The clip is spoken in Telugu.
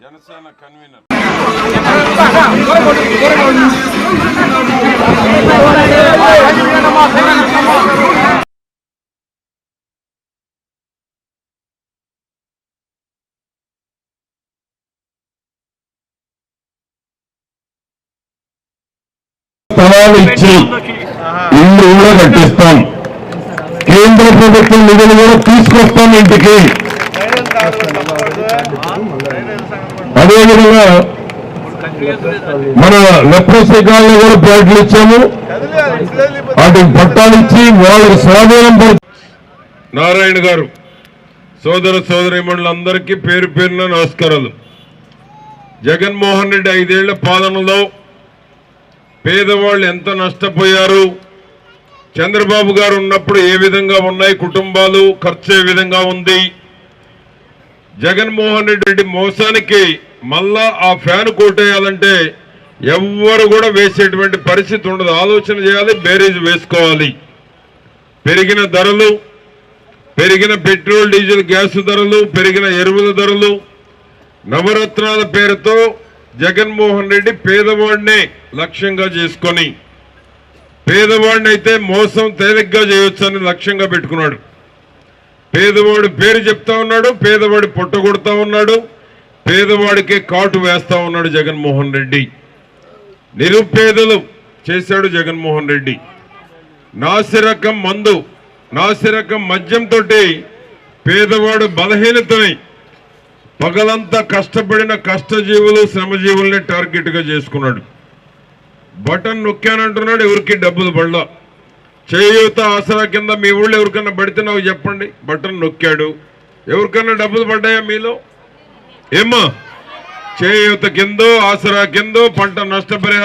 జనసేన కన్వీనర్. స్థలాలు ఇచ్చి. కూడా కట్టిస్తాం. కేంద్ర ప్రభుత్వం నిధులు కూడా తీసుకొస్తాం ఇంటికి. అదేవిధంగా మన లెప్రసీ కాలనీ కూడా ప్లాట్లు ఇచ్చాము. వాటికి పట్టాలు ఇచ్చి వాళ్ళకి స్వాధీనం నారాయణ గారు సోదర సోదరిమణులందరికీ పేరు పేరున నమస్కారాలు. జగన్మోహన్ రెడ్డి ఐదేళ్ళ పాలనలో పేదవాళ్ళు ఎంత నష్టపోయారు? చంద్రబాబు గారు ఉన్నప్పుడు ఏ విధంగా ఉన్నాయి? కుటుంబాలు ఖర్చు ఏ విధంగా ఉంది? జగన్మోహన్ రెడ్డి మోసానికి మళ్ళా ఆ ఫ్యాన్ కోటేయాలంటే ఎవ్వరు కూడా వేసేటువంటి పరిస్థితి ఉండదు. ఆలోచన చేయాలి బేరేజ్ వేసుకోవాలి. పెరిగిన ధరలు పెరిగిన పెట్రోల్ డీజిల్ గ్యాస్ ధరలు పెరిగిన ఎరువుల ధరలు నవరత్నాల పేరుతో జగన్మోహన్ రెడ్డి పేదవాడినే లక్ష్యంగా చేసుకొని పేదవాడిని అయితే మోసం తేలిగ్గా చేయొచ్చని లక్ష్యంగా పెట్టుకున్నాడు. పేదవాడి పేరు చెప్తా ఉన్నాడు పేదవాడి పొట్టగొడతా ఉన్నాడు పేదవాడికే కాటు వేస్తా ఉన్నాడు జగన్మోహన్ రెడ్డి. నిరుపేదలు చేశాడు జగన్మోహన్ రెడ్డి. నాసిరకం మందు నాసిరకం మద్యంతో పేదవాడు బలహీనతని పగలంతా కష్టపడిన కష్టజీవులు శ్రమజీవుల్ని టార్గెట్గా చేసుకున్నాడు. బటన్ నొక్కానంటున్నాడు ఎవరికి డబ్బులు పడలా. చేయూత ఆసరా కింద మీ ఊళ్ళో ఎవరికన్నా పడితే చెప్పండి. బటన్ నొక్కాడు. ఎవరికన్నా డబ్బులు పడ్డాయా మీలో? ఏమ్మా? చేయూత కిందో ఆసరా కిందో పంట నష్టపరిహారం